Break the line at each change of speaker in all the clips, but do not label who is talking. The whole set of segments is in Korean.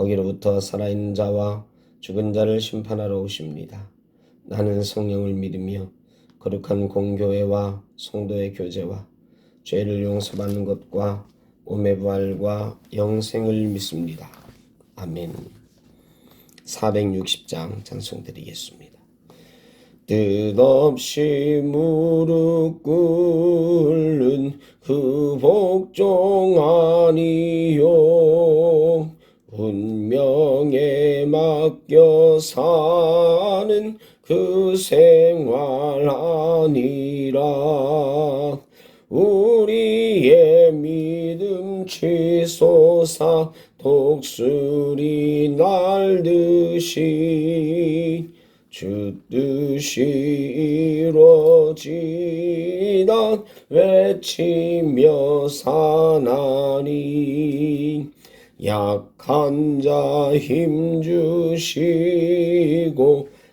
거기로부터 살아있는 자와 죽은 자를 심판하러 오십니다. 나는 성령을 믿으며 거룩한 공교회와 성도의 교제와 죄를 용서받는 것과 몸의 부활과 영생을 믿습니다. 아멘. 460장 찬송드리겠습니다. 뜻없이 무릎 꿇 우리의 믿음 치솟아 독수리 날듯이 주 뜻이 이루어지다. 외치며 사나니 약한 자 힘주시고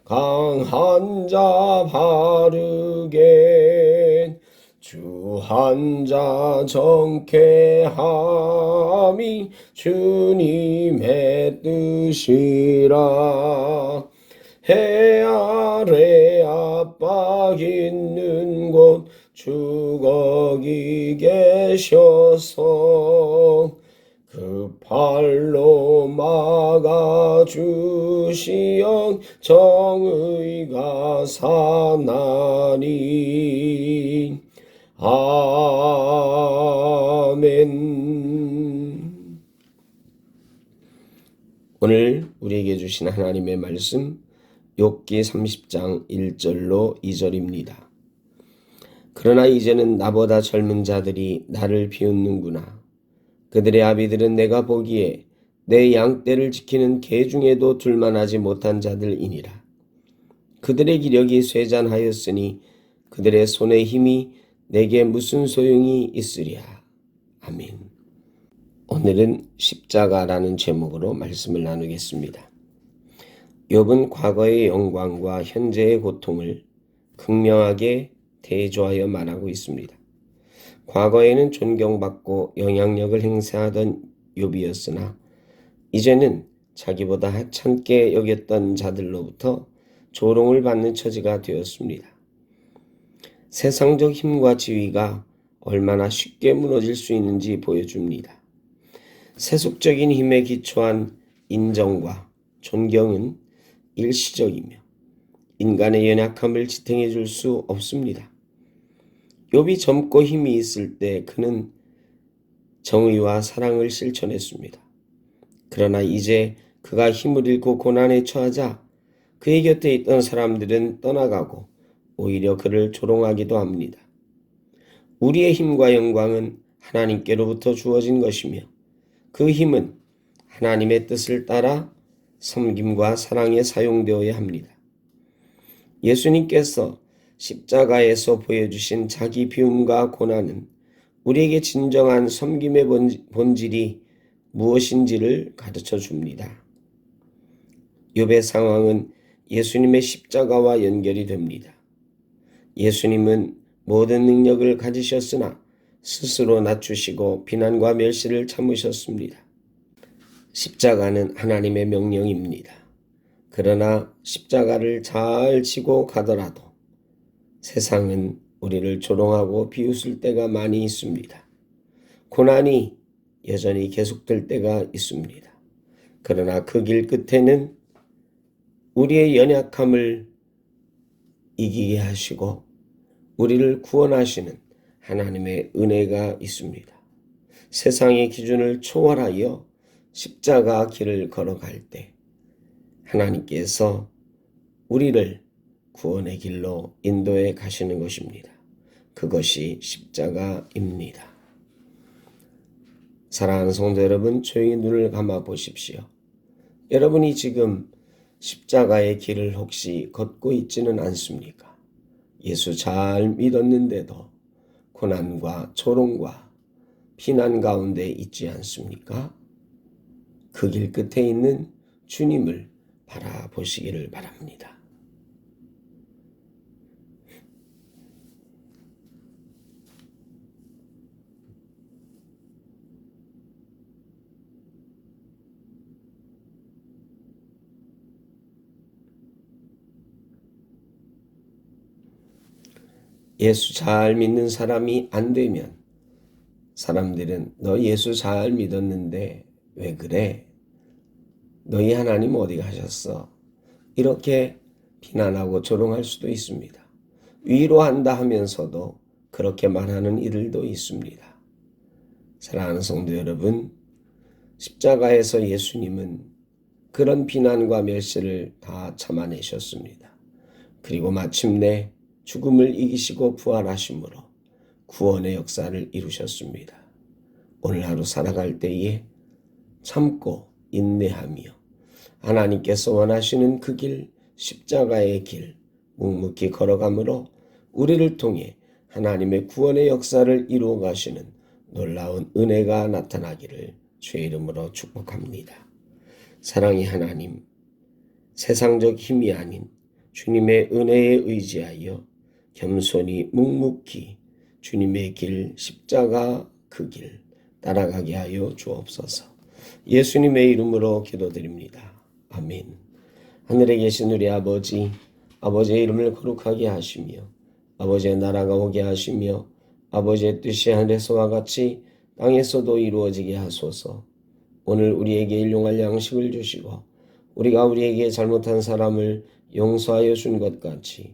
강한 자 바르게 주한 자 정케함이 주님의 뜻이라. 해 아래 압박 있는 곳 주거기 계셔서 그 팔로 막아 주시어 정의가 사나니 아멘 오늘 우리에게 주신 하나님의 말씀 욥기 30장 1절로 2절입니다. 그러나 이제는 나보다 젊은 자들이 나를 비웃는구나. 그들의 아비들은 내가 보기에 내 양떼를 지키는 개 중에도 둘만하지 못한 자들이니라. 그들의 기력이 쇠잔하였으니 그들의 손의 힘이 내게 무슨 소용이 있으랴. 아멘. 오늘은 십자가라는 제목으로 말씀을 나누겠습니다. 욥은 과거의 영광과 현재의 고통을 극명하게 대조하여 말하고 있습니다. 과거에는 존경받고 영향력을 행사하던 욥이었으나 이제는 자기보다 하찮게 여겼던 자들로부터 조롱을 받는 처지가 되었습니다. 세상적 힘과 지위가 얼마나 쉽게 무너질 수 있는지 보여줍니다. 세속적인 힘에 기초한 인정과 존경은 일시적이며 인간의 연약함을 지탱해 줄 수 없습니다. 욥이 젊고 힘이 있을 때 그는 정의와 사랑을 실천했습니다. 그러나 이제 그가 힘을 잃고 고난에 처하자 그의 곁에 있던 사람들은 떠나가고 오히려 그를 조롱하기도 합니다. 우리의 힘과 영광은 하나님께로부터 주어진 것이며 그 힘은 하나님의 뜻을 따라 섬김과 사랑에 사용되어야 합니다. 예수님께서 십자가에서 보여주신 자기 비움과 고난은 우리에게 진정한 섬김의 본질이 무엇인지를 가르쳐 줍니다. 욥의 상황은 예수님의 십자가와 연결이 됩니다. 예수님은 모든 능력을 가지셨으나 스스로 낮추시고 비난과 멸시를 참으셨습니다. 십자가는 하나님의 명령입니다. 그러나 십자가를 잘 지고 가더라도 세상은 우리를 조롱하고 비웃을 때가 많이 있습니다. 고난이 여전히 계속될 때가 있습니다. 그러나 그 길 끝에는 우리의 연약함을 이기게 하시고 우리를 구원하시는 하나님의 은혜가 있습니다. 세상의 기준을 초월하여 십자가 길을 걸어갈 때 하나님께서 우리를 구원의 길로 인도해 가시는 것입니다. 그것이 십자가입니다. 사랑하는 성도 여러분, 조용히 눈을 감아 보십시오. 여러분이 지금 십자가의 길을 혹시 걷고 있지는 않습니까? 예수 잘 믿었는데도 고난과 조롱과 피난 가운데 있지 않습니까? 그 길 끝에 있는 주님을 바라보시기를 바랍니다. 예수 잘 믿는 사람이 안 되면 사람들은 너 예수 잘 믿었는데 왜 그래? 너희 하나님 어디 가셨어? 이렇게 비난하고 조롱할 수도 있습니다. 위로한다 하면서도 그렇게 말하는 이들도 있습니다. 사랑하는 성도 여러분, 십자가에서 예수님은 그런 비난과 멸시를 다 참아내셨습니다. 그리고 마침내 죽음을 이기시고 부활하심으로 구원의 역사를 이루셨습니다. 오늘 하루 살아갈 때에 참고 인내하며 하나님께서 원하시는 그 길, 십자가의 길, 묵묵히 걸어감으로 우리를 통해 하나님의 구원의 역사를 이루어 가시는 놀라운 은혜가 나타나기를 주의 이름으로 축복합니다. 사랑의 하나님, 세상적 힘이 아닌 주님의 은혜에 의지하여 겸손히 묵묵히 주님의 길, 십자가 그 길 따라가게 하여 주옵소서. 예수님의 이름으로 기도드립니다. 아멘. 하늘에 계신 우리 아버지, 아버지의 이름을 거룩하게 하시며, 아버지의 나라가 오게 하시며, 아버지의 뜻이 하늘에서와 같이 땅에서도 이루어지게 하소서. 오늘 우리에게 일용할 양식을 주시고, 우리가 우리에게 잘못한 사람을 용서하여 준 것 같이,